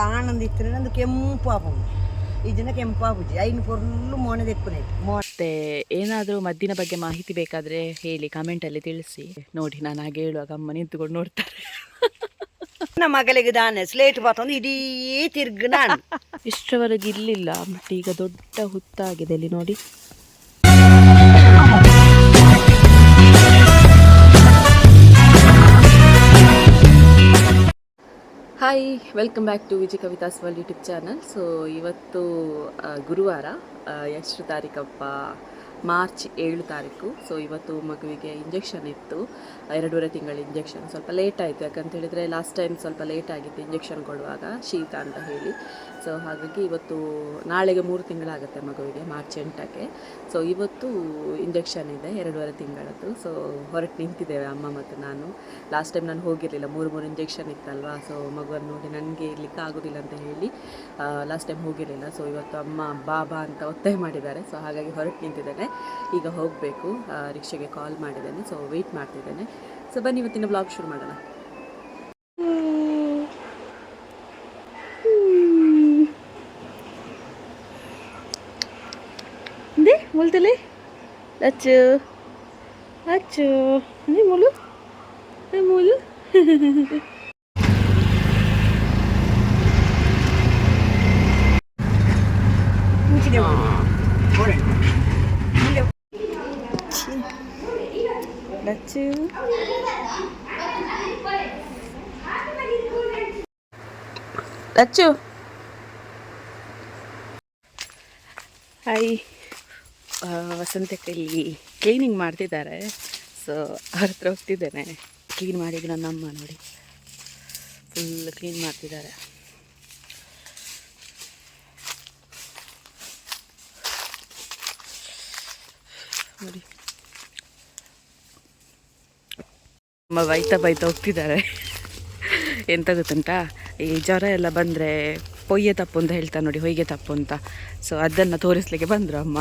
ಕಾಣಂದಿತ್ತು. ನಂದು ಕೆಂಪು ಆಪುಂಡು ಈ ದಿನ ಕೆಂಪು ಆಪುಜಿ ಐನು ಫುಲ್ಲು ಮೋನೆ ದೆಕ್ಕುನೆ ಮೋನೆ ಮತ್ತೆ ಏನಾದರೂ ಮದ್ದಿನ ಬಗ್ಗೆ ಮಾಹಿತಿ ಬೇಕಾದರೆ ಹೇಳಿ ಕಮೆಂಟಲ್ಲಿ ತಿಳಿಸಿ. ನೋಡಿ ನಾನು ಹಾಗೆ ಹೇಳುವಾಗ ಅಮ್ಮ ನಿಂತುಕೊಂಡು ನೋಡ್ತಾರೆ. ನನ್ನ ಮಗಳಿಗೆ ದಾನೆ ಸ್ಲೇಟ್ ಬಾತಂದು ಇಡೀ ತಿರ್ಗ ನಾನು. ಇಷ್ಟರವರೆಗೆ ಇರಲಿಲ್ಲ ಬಟ್ ಈಗ ದೊಡ್ಡ ಹುತ್ತಾಗಿದೆ ಇಲ್ಲಿ ನೋಡಿ. Hi welcome back to Viji Kavitha's world YouTube channel so ಇವತ್ತು ಗುರುವಾರ ಎಷ್ಟು ತಾರೀಕಪ್ಪ? ಮಾರ್ಚ್ ಏಳು ತಾರೀಕು. ಸೊ ಇವತ್ತು ಮಗುವಿಗೆ ಇಂಜೆಕ್ಷನ್ ಇತ್ತು. ಎರಡೂವರೆ ತಿಂಗಳ ಇಂಜೆಕ್ಷನ್ ಸ್ವಲ್ಪ ಲೇಟ್ ಆಯಿತು. ಯಾಕಂತ ಹೇಳಿದರೆ ಲಾಸ್ಟ್ ಟೈಮ್ ಸ್ವಲ್ಪ ಲೇಟ್ ಆಗಿತ್ತು ಇಂಜೆಕ್ಷನ್ ಕೊಡುವಾಗ, ಶೀತ ಅಂತ ಹೇಳಿ. ಸೊ ಹಾಗಾಗಿ ಇವತ್ತು ನಾಳೆಗೆ ಮೂರು ತಿಂಗಳಾಗುತ್ತೆ ಮಗುವಿಗೆ, ಮಾರ್ಚ್ ಎಂಟಕ್ಕೆ. ಸೊ ಇವತ್ತು ಇಂಜೆಕ್ಷನ್ ಇದೆ, ಎರಡೂವರೆ ತಿಂಗಳದ್ದು. ಸೊ ಹೊರಟು ನಿಂತಿದ್ದೇವೆ ಅಮ್ಮ ಮತ್ತು ನಾನು. ಲಾಸ್ಟ್ ಟೈಮ್ ನಾನು ಹೋಗಿರಲಿಲ್ಲ, ಮೂರು ಮೂರು ಇಂಜೆಕ್ಷನ್ ಇತ್ತಲ್ವಾ? ಸೊ ಮಗುವನ್ನು ನೋಡಿ ನನಗೆ ಇರ್ಲಿಕ್ಕೆ ಆಗೋದಿಲ್ಲ ಅಂತ ಹೇಳಿ ಲಾಸ್ಟ್ ಟೈಮ್ ಹೋಗಿರಲಿಲ್ಲ. ಸೊ ಇವತ್ತು ಅಮ್ಮ ಬಾ ಬಾ ಅಂತ ಒತ್ತಾಯ ಮಾಡಿದ್ದಾರೆ. ಸೊ ಹಾಗಾಗಿ ಹೊರಟು ನಿಂತಿದ್ದೇನೆ. ಈಗ ಹೋಗಬೇಕು ರಿಕ್ಷೆಗೆ ಕಾಲ್ ಮಾಡಿದ್ದೇನೆ. ಸೊ ವೆಯ್ಟ್ ಮಾಡ್ತಿದ್ದೇನೆ. ಸೊ ಬನ್ನಿ ಇವತ್ತಿನ ಬ್ಲಾಗ್ ಶುರು ಮಾಡೋಣ ದೇ ಮುಲ್ತಲೆ ಅಚ್ಚು ಅಚ್ಚು ಅದೇ ಮುಲು ಅದೇ ಮುಲು ಮುಂಚಿನ ಬೋರೆ ಅಚ್ಚು ಅಚ್ಚು ಹಾಯ್ ವಸಂತಕ್ಕೆ ಇಲ್ಲಿ ಕ್ಲೀನಿಂಗ್ ಮಾಡ್ತಿದ್ದಾರೆ. ಸೊ ಅವ್ರ ಹತ್ರ ಹೋಗ್ತಿದ್ದೇನೆ. ಕ್ಲೀನ್ ಮಾಡಿದ್ರು ನನ್ನಮ್ಮ ನೋಡಿ. ಫುಲ್ ಕ್ಲೀನ್ ಮಾಡ್ತಿದ್ದಾರೆ. ನೋಡಿ. ಅಮ್ಮ ಬೈತಾ ಬೈತಾ ಹೋಗ್ತಿದ್ದಾರೆ. ಎಂತ ಗೊತ್ತುಂಟಾ? ಈ ಜ್ವರ ಎಲ್ಲ ಬಂದರೆ ಪೊಯ್ಯೆ ತಪ್ಪು ಅಂತ ಹೇಳ್ತಾ ನೋಡಿ ಹೊಯ್ಗೆ ತಪ್ಪು ಅಂತ. ಸೊ ಅದನ್ನು ತೋರಿಸ್ಲಿಕ್ಕೆ ಬಂದರು ಅಮ್ಮ.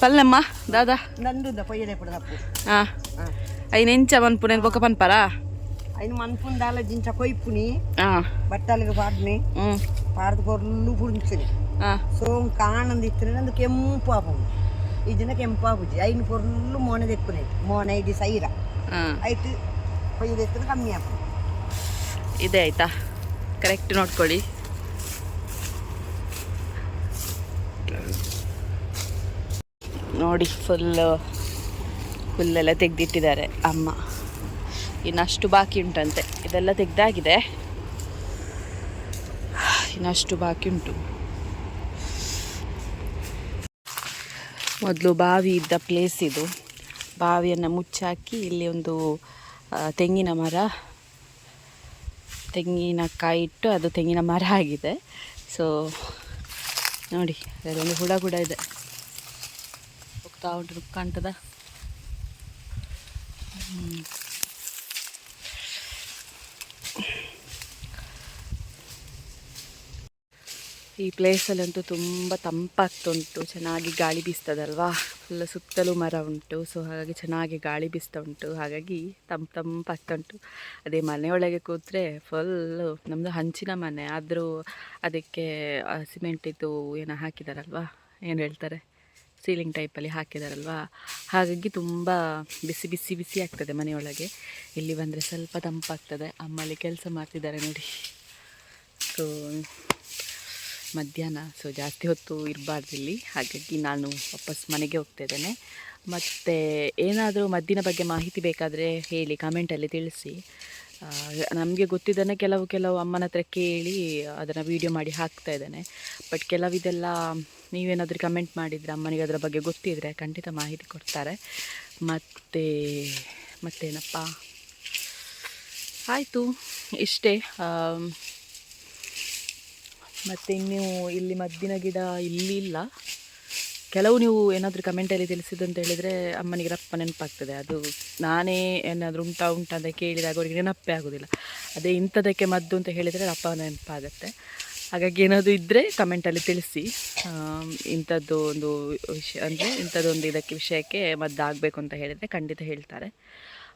ಪಲ್ಲಮ್ಮ ದಾದಾ. ನಂದು ಪೊಯ್ಯಲೆ ಪುಡ ತಪ್ಪು. ಹಾಂ ಐನು ಎಂಚ ಮನ್ಪುನ ಬೊಕ್ಕ ಐನ್ ಐನು ಮನ್ಪುಂದಾಲ ಜಿಂಚ ಕೊಯ್ಪುನಿ ಹಾಂ ಬಟ್ಟಲಿಗೆ ಪಾಡ್ನಿ ಹ್ಞೂ ಪಾಡ್ದು ಕೊರ್ಲು ಪುಡ್ಸಿನಿ ಹಾಂ ಸೋಮ್ ಕಾಣಂದಿತ್ತು ನಂದು ಕೆಂಪು ಆಪು ಈ ದಿನ ಕೆಂಪು ಆಪುಜಿ ಐನು ಕೊರ್ಲು ಮೋನೆ ದೆಕ್ಕುನೆ ಮೋನೆ ಇಡಿ ಸೈರ. ಹಾಂ ಕಮ್ಮಿ ಇದೆ ಆಯಿತಾ? ಕರೆಕ್ಟ್ ನೋಡ್ಕೊಳ್ಳಿ. ನೋಡಿ ಫುಲ್ಲು ಫುಲ್ಲೆಲ್ಲ ತೆಗೆದಿಟ್ಟಿದ್ದಾರೆ ಅಮ್ಮ. ಇನ್ನಷ್ಟು ಬಾಕಿ ಉಂಟಂತೆ. ಇದೆಲ್ಲ ತೆಗ್ದಾಗಿದೆ. ಇನ್ನಷ್ಟು ಬಾಕಿ ಉಂಟು. ಮೊದಲು ಬಾವಿ ಇದ್ದ ಪ್ಲೇಸ್ ಇದು. ಬಾವಿಯನ್ನು ಮುಚ್ಚಾಕಿ ಇಲ್ಲಿ ಒಂದು ತೆಂಗಿನ ಮರ. ತೆಂಗಿನಕಾಯಿ ಇಟ್ಟು ಅದು ತೆಂಗಿನ ಮರ ಆಗಿದೆ. ಸೊ ನೋಡಿ, ಅದರಲ್ಲಿ ಹುಳ ಕೂಡ ಇದೆ. ಹೋಗ್ತಾ ಉಂಟು ಕಾಣ್ತದ ಈ ಪ್ಲೇಸಲ್ಲಂತೂ ತುಂಬ ತಂಪಾಗ್ತುಂಟು, ಚೆನ್ನಾಗಿ ಗಾಳಿ ಬೀಸ್ತದಲ್ವಾ? ಫುಲ್ ಸುತ್ತಲೂ ಮರ ಉಂಟು ಸೊ ಹಾಗಾಗಿ ಚೆನ್ನಾಗಿ ಗಾಳಿ ಬೀಸ್ತಾ ಉಂಟು ಹಾಗಾಗಿ ತಂಪು ತಂಪಾಗ್ತಾ ಉಂಟು ಅದೇ ಮನೆಯೊಳಗೆ ಕೂತ್ರೆ ಫುಲ್ಲು ನಮ್ಮದು ಹಂಚಿನ ಮನೆ, ಆದರೂ ಅದಕ್ಕೆ ಸಿಮೆಂಟಿದ್ದು ಏನೋ ಹಾಕಿದಾರಲ್ವಾ? ಏನು ಹೇಳ್ತಾರೆ? ಸೀಲಿಂಗ್ ಟೈಪಲ್ಲಿ ಹಾಕಿದಾರಲ್ವಾ? ಹಾಗಾಗಿ ತುಂಬ ಬಿಸಿ ಬಿಸಿ ಬಿಸಿ ಆಗ್ತದೆ ಮನೆಯೊಳಗೆ. ಇಲ್ಲಿ ಬಂದರೆ ಸ್ವಲ್ಪ ತಂಪಾಗ್ತದೆ. ಅಮ್ಮಲ್ಲಿ ಕೆಲಸ ಮಾಡ್ತಿದ್ದಾರೆ ನೋಡಿ. ಸೊ ಮಧ್ಯಾಹ್ನ ಸೊ ಜಾಸ್ತಿ ಹೊತ್ತು ಇರಬಾರ್ದು ಇಲ್ಲಿ. ಹಾಗಾಗಿ ನಾನು ವಾಪಸ್ ಮನೆಗೆ ಹೋಗ್ತಾ ಇದ್ದೇನೆ. ಮತ್ತು ಏನಾದರೂ ಮದ್ದಿನ ಬಗ್ಗೆ ಮಾಹಿತಿ ಬೇಕಾದರೆ ಹೇಳಿ ಕಮೆಂಟಲ್ಲಿ ತಿಳಿಸಿ. ನಮಗೆ ಗೊತ್ತಿದ್ದನ್ನು ಕೆಲವು ಕೆಲವು ಅಮ್ಮನ ಹತ್ರ ಕೇಳಿ ಅದನ್ನು ವೀಡಿಯೋ ಮಾಡಿ ಹಾಕ್ತಾ ಇದ್ದೇನೆ. ಬಟ್ ಕೆಲವಿದೆಲ್ಲ ನೀವೇನಾದರೂ ಕಮೆಂಟ್ ಮಾಡಿದರೆ ಅಮ್ಮನಿಗೆ ಅದರ ಬಗ್ಗೆ ಗೊತ್ತಿದ್ದರೆ ಖಂಡಿತ ಮಾಹಿತಿ ಕೊಡ್ತಾರೆ. ಮತ್ತು, ಮತ್ತೇನಪ್ಪ? ಆಯಿತು, ಇಷ್ಟೇ. ಮತ್ತು ಇನ್ನು ಇಲ್ಲಿ ಮದ್ದಿನ ಗಿಡ ಇಲ್ಲಿ ಇಲ್ಲ. ಕೆಲವು ನೀವು ಏನಾದರೂ ಕಮೆಂಟಲ್ಲಿ ತಿಳಿಸಿದ್ದು ಅಂತ ಹೇಳಿದರೆ ಅಮ್ಮನಿಗೆ ರಪ್ಪ ನೆನಪಾಗ್ತದೆ. ಅದು ನಾನೇ ಏನಾದರೂ ಉಂಟಾ ಉಂಟಾ ಅಂತ ಕೇಳಿದಾಗ ಅವರಿಗೆ ನೆನಪೇ ಆಗೋದಿಲ್ಲ. ಅದೇ ಇಂಥದಕ್ಕೆ ಮದ್ದು ಅಂತ ಹೇಳಿದರೆ ರಪ್ಪ ನೆನಪಾಗತ್ತೆ. ಹಾಗಾಗಿ ಏನಾದರೂ ಇದ್ದರೆ ಕಮೆಂಟಲ್ಲಿ ತಿಳಿಸಿ. ಇಂಥದ್ದು ಒಂದು ವಿಷಯ ಅಂದರೆ ಇಂಥದ್ದೊಂದು ಇದಕ್ಕೆ ವಿಷಯಕ್ಕೆ ಮದ್ದು ಆಗಬೇಕು ಅಂತ ಹೇಳಿದರೆ ಖಂಡಿತ ಹೇಳ್ತಾರೆ.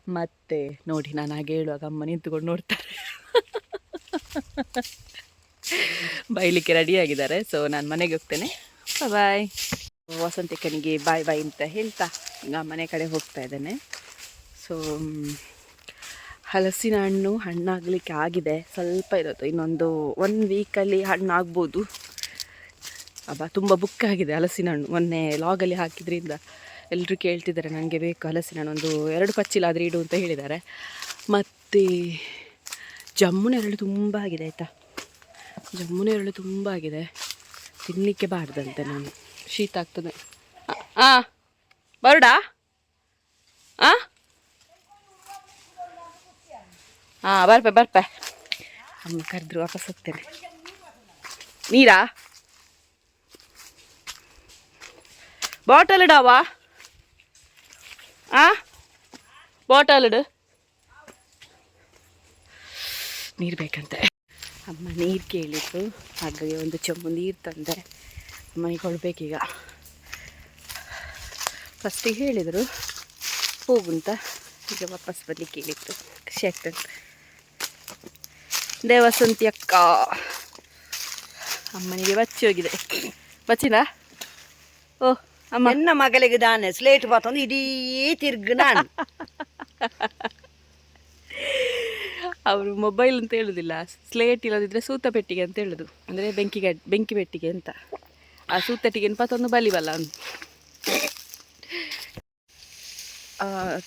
ಮತ್ತು ನೋಡಿ, ನಾನು ಹಾಗೆ ಹೇಳುವಾಗ ಅಮ್ಮ ನಿಂತುಕೊಂಡು ನೋಡ್ತಾರೆ. ಬೈಲಿಕ್ಕೆ ರೆಡಿ ಆಗಿದ್ದಾರೆ. ಸೊ ನಾನು ಮನೆಗೆ ಹೋಗ್ತೇನೆ. ಬಾಯ್ ವಸಂತಿಕನಿಗೆ ಬಾಯ್ ಬಾಯ್ ಅಂತ ಹೇಳ್ತಾ ಈಗ ಮನೆ ಕಡೆ ಹೋಗ್ತಾ ಇದ್ದೇನೆ. ಸೊ ಹಲಸಿನ ಹಣ್ಣು ಹಣ್ಣಾಗಲಿಕ್ಕೆ ಆಗಿದೆ. ಸ್ವಲ್ಪ ಇರುತ್ತೆ ಇನ್ನೊಂದು ಒನ್ ವೀಕಲ್ಲಿ ಹಣ್ಣು ಆಗ್ಬೋದು ಅಬ್ಬಾ, ತುಂಬ ಬುಕ್ ಆಗಿದೆ ಹಲಸಿನ ಹಣ್ಣು. ಮೊನ್ನೆ ಲಾಗಲ್ಲಿ ಹಾಕಿದ್ರಿಂದ ಎಲ್ಲರೂ ಕೇಳ್ತಿದ್ದಾರೆ ನನಗೆ ಬೇಕು ಹಲಸಿನ ಹಣ್ಣು. ಒಂದು ಎರಡು ಕಚ್ಚಿಲ ಆದರೆ ಇಡು ಅಂತ ಹೇಳಿದ್ದಾರೆ. ಮತ್ತು ಜಮ್ಮುನೆರಳು ತುಂಬ ಆಗಿದೆ, ಆಯಿತಾ? ಜಮ್ಮುನೆರಳು ತುಂಬ ಆಗಿದೆ. ತಿನ್ನಲಿಕ್ಕೆ ಬಾರ್ದಂತೆ ನಾನು. ಶೀತ ಆಗ್ತದೆ. ಹಾಂ ಬರುಡಾ? ಹಾಂ ಹಾಂ ಬರ್ಪೆ ಬರ್ಪೆ. ಅಮ್ಮ ಕರೆದ್ರು, ವಾಪಸ್ ಹೋಗ್ತೇನೆ. ನೀರಾ? ಬಾಟಲ್ ಇಡಾವಾ ಆ? ಬಾಟಲ್ ಇಡು. ನೀರು ಬೇಕಂತೆ. ಅಮ್ಮ ನೀರು ಕೇಳಿದ್ರು ಹಾಗಾಗಿ ಒಂದು ಚೊಂಬು ನೀರು ತಂದೆ. ಅಮ್ಮನಿಗೆ ಕೊಡಬೇಕೀಗ ಫಸ್ಟಿಗೆ ಹೇಳಿದರು ಹೋಗುಂತ. ಈಗ ವಾಪಸ್ ಬರಲಿ ಕೇಳಿತ್ತು ಖುಷಿ ಆಗ್ತದೆ ದೇವಸಂತಿ ಅಕ್ಕ. ಅಮ್ಮನಿಗೆ ಬಚ್ಚಿ ಹೋಗಿದೆ. ಬಚ್ಚಿನ ಓ ಅಮ್ಮ. ಎನ್ನ ಮಗಳಿಗೆ ದಾನೆ ಸ್ಲೇಟ್ ಬಾತಂದು ಇಡೀ ತಿರ್ಗು ನಾನು. ಅವರು ಮೊಬೈಲ್ ಅಂತ ಹೇಳುದಿಲ್ಲ ಸ್ಲೇಟ್ ಇಲ್ಲದಿದ್ರೆ ಸೂತ ಪೆಟ್ಟಿಗೆ ಅಂತ ಹೇಳುದು. ಅಂದರೆ ಬೆಂಕಿಗೆ ಬೆಂಕಿ ಪೆಟ್ಟಿಗೆ ಅಂತ. ಆ ಸೂತಟ್ಟಿಗೆ ಪತ್ತೊಂದು ಬಲಿವಲ್ಲ ಕೆಲವು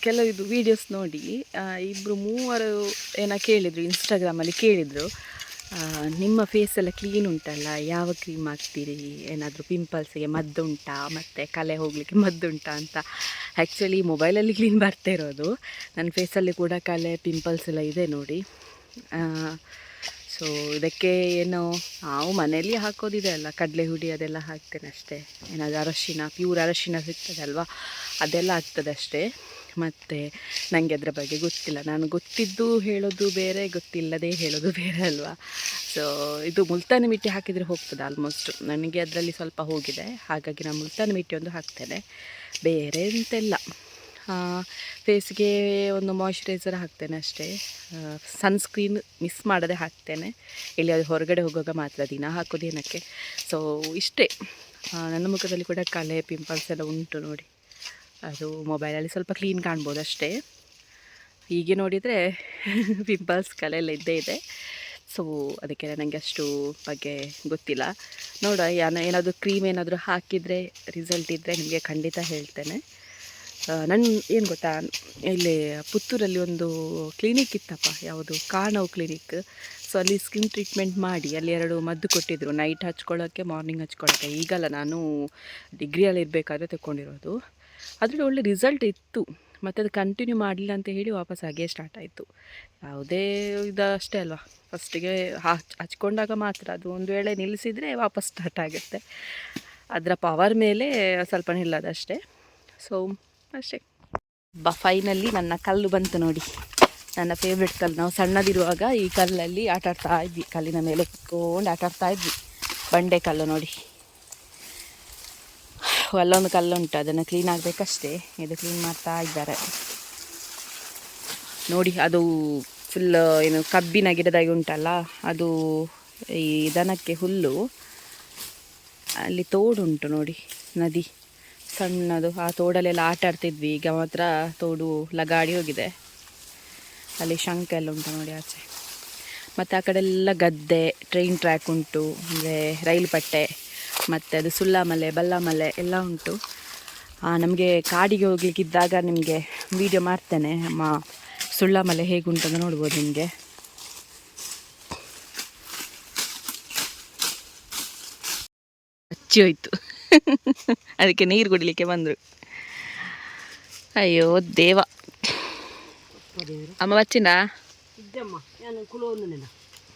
ಕೆಲವಿದು ವೀಡಿಯೋಸ್ ನೋಡಿ ಇಬ್ರು ಮೂವರು ಏನ ಕೇಳಿದ್ರು ಇನ್ಸ್ಟಾಗ್ರಾಮಲ್ಲಿ ಕೇಳಿದರು. ನಿಮ್ಮ ಫೇಸ್ ಎಲ್ಲ ಕ್ಲೀನ್ ಉಂಟಲ್ಲ? ಯಾವ ಕ್ರೀಮ್ ಹಾಕ್ತೀರಿ? ಏನಾದರೂ ಪಿಂಪಲ್ಸಿಗೆ ಮದ್ದುಂಟಾ ಮತ್ತು ಕಲೆ ಹೋಗಲಿಕ್ಕೆ ಮದ್ದುಂಟಾ ಅಂತ? ಆ್ಯಕ್ಚುಲಿ ಮೊಬೈಲಲ್ಲಿ ಕ್ಲೀನ್ ಬರ್ತಾ ಇರೋದು. ನನ್ನ ಫೇಸಲ್ಲಿ ಕೂಡ ಕಲೆ ಪಿಂಪಲ್ಸ್ ಎಲ್ಲ ಇದೆ ನೋಡಿ. ಸೊ ಇದಕ್ಕೆ ಏನು, ನಾವು ಮನೆಯಲ್ಲಿ ಹಾಕೋದಿದೆ ಅಲ್ಲ, ಕಡಲೆ ಹುಡಿ ಅದೆಲ್ಲ ಹಾಕ್ತೇನೆ ಅಷ್ಟೇ. ಏನಾದರೂ ಅರಶಿನ ಪ್ಯೂರ್ ಅರಶಿನ ಸಿಗ್ತದಲ್ವಾ? ಅದೆಲ್ಲ ಆಗ್ತದೆ ಅಷ್ಟೇ. ಮತ್ತು ನನಗೆ ಅದರ ಬಗ್ಗೆ ಗೊತ್ತಿಲ್ಲ. ನಾನು ಗೊತ್ತಿದ್ದು ಹೇಳೋದು ಬೇರೆ, ಗೊತ್ತಿಲ್ಲದೆ ಹೇಳೋದು ಬೇರೆ ಅಲ್ವಾ? ಸೊ ಇದು ಮುಲ್ತಾನಿ ಮಿಟ್ಟಿ ಹಾಕಿದರೆ ಹೋಗ್ತದೆ ಆಲ್ಮೋಸ್ಟ್ ನನಗೆ ಅದರಲ್ಲಿ ಸ್ವಲ್ಪ ಹೋಗಿದೆ. ಹಾಗಾಗಿ ನಾನು ಮುಲ್ತಾನಿ ಮಿಟ್ಟಿ ಒಂದು ಹಾಕ್ತೇನೆ. ಬೇರೆ ಎಂತೆಲ್ಲ ಫೇಸ್ಗೆ ಒಂದು ಮಾಯ್ಶ್ಚರೈಸರ್ ಹಾಕ್ತೇನೆ ಅಷ್ಟೇ. ಸನ್ಸ್ಕ್ರೀನ್ ಮಿಸ್ ಮಾಡದೆ ಹಾಕ್ತೇನೆ. ಇಲ್ಲಿ ಅದು ಹೊರಗಡೆ ಹೋಗುವಾಗ ಮಾತ್ರ ದಿನ ಹಾಕೋದೇನಕ್ಕೆ ಸೊ ಇಷ್ಟೇ. ನನ್ನ ಮುಖದಲ್ಲಿ ಕೂಡ ಕಲೆ ಪಿಂಪಲ್ಸ್ ಎಲ್ಲ ಉಂಟು ನೋಡಿ. ಅದು ಮೊಬೈಲಲ್ಲಿ ಸ್ವಲ್ಪ ಕ್ಲೀನ್ ಕಾಣ್ಬೋದು ಅಷ್ಟೇ. ಹೀಗೆ ನೋಡಿದರೆ ಪಿಂಪಲ್ಸ್ ಕಲೆ ಎಲ್ಲ ಇದ್ದೇ ಇದೆ. ಸೊ ಅದಕ್ಕೆ ನನಗೆ ಅಷ್ಟು ಬಗ್ಗೆ ಗೊತ್ತಿಲ್ಲ. ನೋಡ ಯಾನ, ಏನಾದರೂ ಕ್ರೀಮ್ ಏನಾದರೂ ಹಾಕಿದರೆ ರಿಸಲ್ಟ್ ಇದ್ದರೆ ನಿಮಗೆ ಖಂಡಿತ ಹೇಳ್ತೇನೆ. ನನ್ನ ಏನು ಗೊತ್ತಾ? ಇಲ್ಲಿ ಪುತ್ತೂರಲ್ಲಿ ಒಂದು ಕ್ಲಿನಿಕ್ ಇತ್ತಪ್ಪ, ಯಾವುದು? ಕಾಣವು ಕ್ಲಿನಿಕ್ ಸೊ ಅಲ್ಲಿ ಸ್ಕಿನ್ ಟ್ರೀಟ್ಮೆಂಟ್ ಮಾಡಿ, ಅಲ್ಲಿ ಎರಡು ಮದ್ದು ಕೊಟ್ಟಿದ್ದರು ನೈಟ್ ಹಚ್ಕೊಳ್ಳೋಕ್ಕೆ ಮಾರ್ನಿಂಗ್ ಹಚ್ಕೊಳ್ಳೋಕ್ಕೆ ಈಗಲ್ಲ ನಾನು ಡಿಗ್ರಿಯಲ್ಲಿ ಇರಬೇಕಾದ್ರೆ ತಗೊಂಡಿರೋದು ಅದರಲ್ಲಿ ಒಳ್ಳೆ ರಿಸಲ್ಟ್ ಇತ್ತು. ಮತ್ತು ಅದು ಕಂಟಿನ್ಯೂ ಮಾಡಲಿಲ್ಲ ಅಂತ ಹೇಳಿ ವಾಪಸ್ ಹಾಗೆ ಸ್ಟಾರ್ಟ್ ಆಯಿತು. ಯಾವುದೇ ಇದು ಅಷ್ಟೇ ಅಲ್ವಾ ಫಸ್ಟಿಗೆ ಹಚ್, ಹಚ್ಕೊಂಡಾಗ ಮಾತ್ರ ಅದು ಒಂದು ವೇಳೆ ನಿಲ್ಲಿಸಿದರೆ ವಾಪಸ್ ಸ್ಟಾರ್ಟ್ ಆಗುತ್ತೆ. ಅದರ ಪವರ್ ಮೇಲೆ ಸ್ವಲ್ಪ ನಿಲ್ಲದಷ್ಟೇ ಸೊ ಅಷ್ಟೇ. ಬ ಫೈನಲ್ಲಿ ನನ್ನ ಕಲ್ಲು ಬಂತು ನೋಡಿ. ನನ್ನ ಫೇವ್ರೆಟ್ ಕಲ್ಲು. ನಾವು ಸಣ್ಣದಿರುವಾಗ ಈ ಕಲ್ಲಲ್ಲಿ ಆಟಾಡ್ತಾ ಇದ್ವಿ. ಕಲ್ಲಿನ ಮೇಲೆ ಕುತ್ಕೊಂಡು ಆಟಾಡ್ತಾ ಇದ್ವಿ. ಬಂಡೆ ಕಲ್ಲು ನೋಡಿ. ಅಲ್ಲೊಂದು ಕಲ್ಲು ಉಂಟು ಅದನ್ನು ಕ್ಲೀನ್ ಆಗಬೇಕಷ್ಟೇ. ಇದು ಕ್ಲೀನ್ ಮಾಡ್ತಾ ಇದ್ದಾರೆ. ನೋಡಿ, ಅದು ಫುಲ್ ಏನು ಕಬ್ಬಿನ ಗಿಡದಾಗಿ ಉಂಟಲ್ಲ, ಅದು ಈ ದನಕ್ಕೆ ಹುಲ್ಲು, ಅಲ್ಲಿ ತೋಡುಂಟು ನೋಡಿ, ನದಿ. ಸಣ್ಣದು, ಆ ತೋಡಲ್ಲೆಲ್ಲ ಆಟ ಆಡ್ತಿದ್ವಿ ಈಗ ಮಾತ್ರ ತೋಡು ಲಗಾಡಿ ಹೋಗಿದೆ. ಅಲ್ಲಿ ಶಂಕ ಎಲ್ಲ ಉಂಟು ನೋಡಿ ಆಚೆ. ಮತ್ತು ಆ ಕಡೆ ಎಲ್ಲ ಗದ್ದೆ ಟ್ರೈನ್ ಟ್ರ್ಯಾಕ್ ಉಂಟು, ಅಂದರೆ ರೈಲು ಪಟ್ಟೆ ಮತ್ತು ಅದು ಸುಳ್ಳಾಮಲೆ ಬಲ್ಲಾಮಲೆ ಎಲ್ಲ ಉಂಟು. ನಮಗೆ ಕಾಡಿಗೆ ಹೋಗ್ಲಿಕ್ಕಿದ್ದಾಗ ನಿಮಗೆ ವಿಡಿಯೋ ಮಾಡ್ತೇನೆ. ಅಮ್ಮ ಸುಳ್ಳಾಮಲೆ ಹೇಗುಂಟು ಅಂತ ನೋಡ್ಬೋದು ನಿಮಗೆ. ಹಚ್ಚಿ ಹೋಯ್ತು. ಅದಕ್ಕೆ ನೀರು ಕುಡಿಲಿಕ್ಕೆ ಬಂದರು. ಅಯ್ಯೋ, ದೇವ. ಅಮ್ಮ ಬಚ್ಚಿನ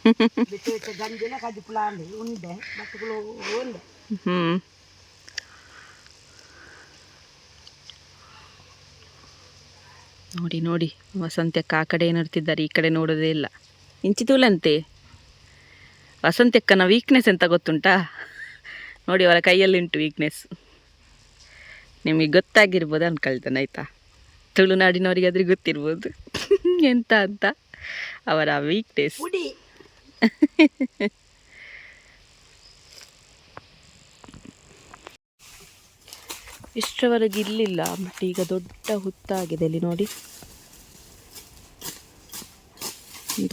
ನೋಡಿ ನೋಡಿ ವಸಂತಕ್ಕ ಆ ಕಡೆ ನೋಡ್ತಿದ್ದಾರೆ ಈ ಕಡೆ ನೋಡೋದೇ ಇಲ್ಲ. ಇಂಚಿತೂಲಂತೆ. ವಸಂತಕ್ಕನ ವೀಕ್ನೆಸ್ ಅಂತ ಗೊತ್ತುಂಟಾ? ನೋಡಿ, ಅವರ ಕೈಯಲ್ಲಿ ಉಂಟು ವೀಕ್ನೆಸ್ ನಿಮಗೆ ಗೊತ್ತಾಗಿರ್ಬೋದು ಅನ್ಕೊಳ್ತಾನೆ, ಆಯ್ತಾ? ತುಳುನಾಡಿನವರಿಗೆ ಗೊತ್ತಿರ್ಬೋದು. ಎಂತ ಅಂತ ಅವರ ವೀಕ್ನೆಸ್ ಇಷ್ಟವರೆಗೆ ಇರ್ಲಿಲ್ಲ ಬಟ್ ಈಗ ದೊಡ್ಡ ಹುತ್ತಾಗಿದೆ ಇಲ್ಲಿ ನೋಡಿ.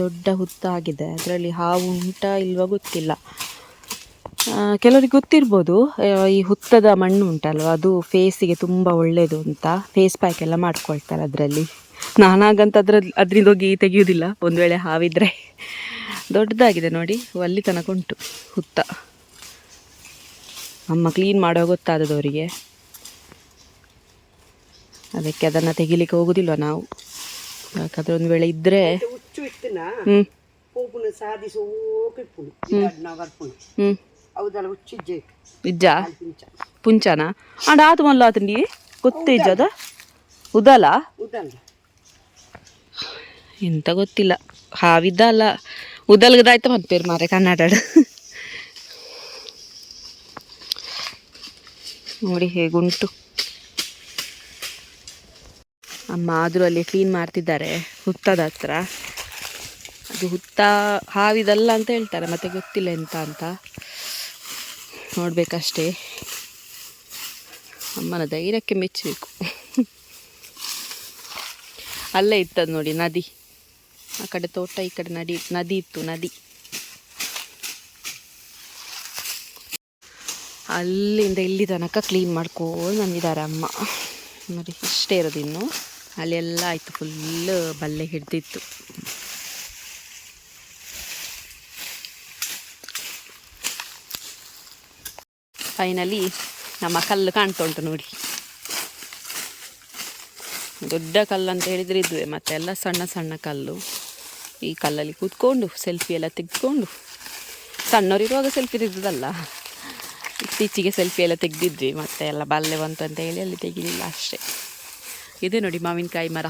ದೊಡ್ಡ ಹುತ್ತಾಗಿದೆ. ಅದರಲ್ಲಿ ಹಾವು ಉಂಟಾ ಇಲ್ವಾ ಗೊತ್ತಿಲ್ಲ. ಕೆಲವರಿಗೆ ಗೊತ್ತಿರ್ಬೋದು ಈ ಹುತ್ತದ ಮಣ್ಣು ಉಂಟಲ್ವ, ಅದು ಫೇಸಿಗೆ ತುಂಬ ಒಳ್ಳೆಯದು ಅಂತ. ಫೇಸ್ ಪ್ಯಾಕ್ ಎಲ್ಲ ಮಾಡ್ಕೊಳ್ತಾರೆ ಅದರಲ್ಲಿ. ನಾನಾಗಂತ ಅದ್ರಲ್ಲಿ ಅದರಿಂದ ಹೋಗಿ ತೆಗೆಯೋದಿಲ್ಲ. ಒಂದು ವೇಳೆ ಹಾವಿದ್ರೆ. ದೊಡ್ಡದಾಗಿದೆ ನೋಡಿ ಅಲ್ಲಿ ತನಕ ಉಂಟು ಹುತ್ತ. ಅಮ್ಮ ಕ್ಲೀನ್ ಮಾಡೋ ಗೊತ್ತಾದದವರಿಗೆ. ಅದಕ್ಕೆ ಅದನ್ನು ತೆಗಿಲಿಕ್ಕೆ ಹೋಗುದಿಲ್ವ ನಾವು? ಯಾಕಂದ್ರೆ ಒಂದು ವೇಳೆ ಇದ್ರೆ ಹ್ಞೂ ಇಜ್ಜಾ? ಪುಂಚನ? ಅಂಡ್ ಆತು ಮಲ್ಲ ಆತಂಡಿ ಗೊತ್ತೇ ಅದ? ಉದಲ? ಎಂತ ಗೊತ್ತಿಲ್ಲ. ಹಾವಿದ್ದ ಅಲ್ಲ. ಉದಲ್ಗದಾಯ್ತು ಮತ್ತೇರು ಮಾರೆ, ಕನ್ನಡ ನೋಡಿ ಹೇಗುಂಟು. ಅಮ್ಮ ಆದರೂ ಅಲ್ಲಿ ಕ್ಲೀನ್ ಮಾಡ್ತಿದ್ದಾರೆ, ಹುತ್ತದ ಹತ್ರ. ಅದು ಹುತ್ತ ಹಾವಿದಲ್ಲ ಅಂತ ಹೇಳ್ತಾರೆ, ಮತ್ತೆ ಗೊತ್ತಿಲ್ಲ ಎಂತ ಅಂತ. ನೋಡ್ಬೇಕಷ್ಟೇ. ಅಮ್ಮನ ಧೈರ್ಯಕ್ಕೆ ಮೆಚ್ಚಬೇಕು. ಅಲ್ಲೇ ಇತ್ತದ ನೋಡಿ ನದಿ. ಆ ಕಡೆ ತೋಟ, ಈ ಕಡೆ ನದಿ ನದಿ ಇತ್ತು, ನದಿ. ಅಲ್ಲಿಂದ ಇಲ್ಲಿ ತನಕ ಕ್ಲೀನ್ ಮಾಡ್ಕೊಂಡು ಬಂದಿದ್ದಾರೆ ಅಮ್ಮ. ನೋಡಿ, ಇಷ್ಟೇ ಇರೋದು ಇನ್ನು. ಅಲ್ಲೆಲ್ಲ ಆಯಿತು ಫುಲ್ ಬಲ್ಲೆ ಹಿಡ್ದಿತ್ತು. ಫೈನಲಿ ನಮ್ಮ ಕಲ್ಲು ಕಾಣ್ತಾ ಉಂಟು ನೋಡಿ. ದೊಡ್ಡ ಕಲ್ಲು ಅಂತ ಹೇಳಿದ್ರೆ ಇದ್ವಿ ಮತ್ತೆ ಎಲ್ಲ ಸಣ್ಣ ಸಣ್ಣ ಕಲ್ಲು. ಈ ಕಲ್ಲಲ್ಲಿ ಕೂತ್ಕೊಂಡು ಸೆಲ್ಫಿ ಎಲ್ಲ ತೆಗೆದುಕೊಂಡು. ಸಣ್ಣವರಿರುವಾಗ ಸೆಲ್ಫಿ ತೆಗೆದಲ್ಲ ಇತ್ತೀಚೆಗೆ ಸೆಲ್ಫಿ ಎಲ್ಲ ತೆಗೆದಿದ್ವಿ, ಮತ್ತೆ ಎಲ್ಲ ಬಲ್ಲೆ ಬಂತು ಅಂತ ಹೇಳಿ ಅಲ್ಲಿ ತೆಗಿಲಿಲ್ಲ ಅಷ್ಟೇ. ಇದೆ ನೋಡಿ ಮಾವಿನಕಾಯಿ ಮರ.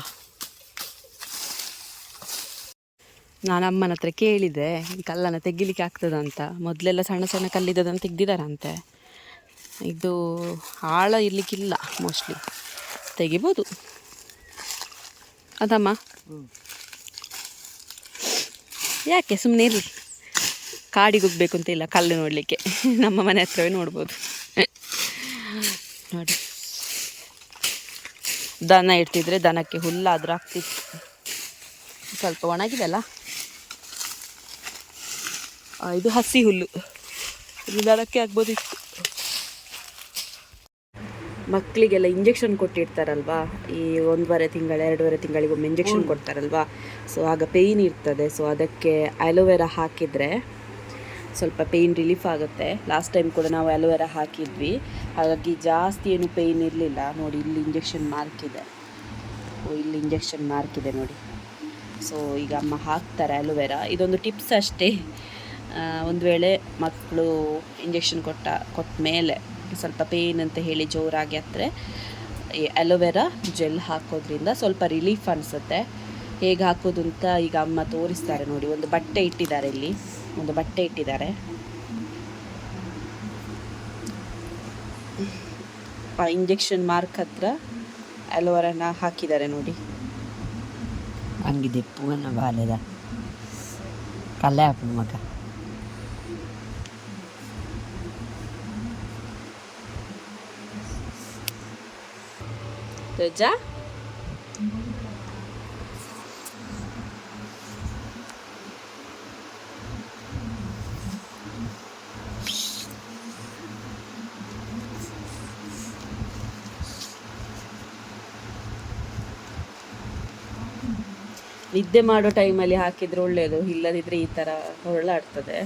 ನಾನು ಅಮ್ಮನ ಹತ್ರ ಕೇಳಿದೆ, ಈ ಕಲ್ಲನ್ನು ತೆಗಿಲಿಕ್ಕೆ ಆಗ್ತದಂತ ಮೊದಲೆಲ್ಲ ಸಣ್ಣ ಸಣ್ಣ ಕಲ್ಲಿದ್ದದನ್ನು ತೆಗ್ದಿದ್ದಾರಂತೆ ಇದು ಆಳ ಇರಲಿಕ್ಕಿಲ್ಲ ಮೋಸ್ಟ್ಲಿ ತೆಗಿಬೋದು. ಅದಮ್ಮ? ಯಾಕೆ ಸುಮ್ಮನೆ ಇರಲಿ? ಕಾಡಿಗೆ ಹೋಗ್ಬೇಕು ಅಂತ ಇಲ್ಲ ಕಲ್ಲು ನೋಡಲಿಕ್ಕೆ. ನಮ್ಮ ಮನೆ ಹತ್ರವೇ ನೋಡ್ಬೋದು. ನೋಡಿ. ದನ ಇಡ್ತಿದ್ರೆ ದನಕ್ಕೆ ಹುಲ್ಲಾದ್ರೂ ಆಗ್ತಿತ್ತು ಸ್ವಲ್ಪ ಒಣಗಿದೆ ಅಲ್ಲ ಇದು ಹಸಿ ಹುಲ್ಲು. ಇದು ದನಕ್ಕೆ ಆಗ್ಬೋದಿತ್ತು. ಮಕ್ಕಳಿಗೆಲ್ಲ ಇಂಜೆಕ್ಷನ್ ಕೊಟ್ಟಿರ್ತಾರಲ್ವಾ? ಈ ಒಂದೂವರೆ ತಿಂಗಳು ಎರಡೂವರೆ ತಿಂಗಳಿಗೊಮ್ಮೆ ಇಂಜೆಕ್ಷನ್ ಕೊಡ್ತಾರಲ್ವಾ? ಸೊ ಆಗ ಪೇಯ್ನ್ ಇರ್ತದೆ. ಸೊ ಅದಕ್ಕೆ ಅಲೋವೆರಾ ಹಾಕಿದರೆ ಸ್ವಲ್ಪ ಪೇಯ್ನ್ ರಿಲೀಫ್ ಆಗುತ್ತೆ. ಲಾಸ್ಟ್ ಟೈಮ್ ಕೂಡ ನಾವು ಅಲೋವೆರಾ ಹಾಕಿದ್ವಿ. ಹಾಗಾಗಿ ಜಾಸ್ತಿ ಏನು ಪೇಯ್ನ್ ಇರಲಿಲ್ಲ. ನೋಡಿ ಇಲ್ಲಿ ಇಂಜೆಕ್ಷನ್ ಮಾರ್ಕ್ ಇದೆ. ಓ, ಇಲ್ಲಿ ಇಂಜೆಕ್ಷನ್ ಮಾರ್ಕ್ ಇದೆ ನೋಡಿ. ಸೊ ಈಗ ಅಮ್ಮ ಹಾಕ್ತಾರೆ ಅಲೋವೆರಾ. ಇದೊಂದು ಟಿಪ್ಸ್ ಅಷ್ಟೇ. ಒಂದು ವೇಳೆ ಮಕ್ಕಳು ಇಂಜೆಕ್ಷನ್ ಕೊಟ್ಟ ಕೊಟ್ಟ ಮೇಲೆ ಸ್ವಲ್ಪ ಪೇಯ್ನ್ ಅಂತ ಹೇಳಿ ಜೋರಾಗಿ ಹತ್ತಿರ ಈ ಅಲೋವೆರಾ ಜೆಲ್ ಹಾಕೋದ್ರಿಂದ ಸ್ವಲ್ಪ ರಿಲೀಫ್ ಅನಿಸುತ್ತೆ. ಹೇಗೆ ಹಾಕೋದು ಅಂತ ಈಗ ಅಮ್ಮ ತೋರಿಸ್ತಾರೆ ನೋಡಿ. ಒಂದು ಬಟ್ಟೆ ಇಟ್ಟಿದ್ದಾರೆ ಇಲ್ಲಿ. ಒಂದು ಬಟ್ಟೆ ಇಟ್ಟಿದ್ದಾರೆ. ಇಂಜೆಕ್ಷನ್ ಮಾರ್ಕ್ ಹತ್ರ ಅಲೋವೆರಾನ ಹಾಕಿದ್ದಾರೆ ನೋಡಿ. ಹಂಗಿದೆ ಪೂವನ್ನ ಬಾಲ್ಯದ. ಕಲ್ಲೆ ಹಾಪು ಮಗ. ರಜಾ ನಿದ್ದೆ ಮಾಡೋ ಟೈಮಲ್ಲಿ ಹಾಕಿದ್ರೆ ಒಳ್ಳೆಯದು ಇಲ್ಲದಿದ್ರೆ ಈ ಥರ ಹೊರಳಾಡ್ತದೆ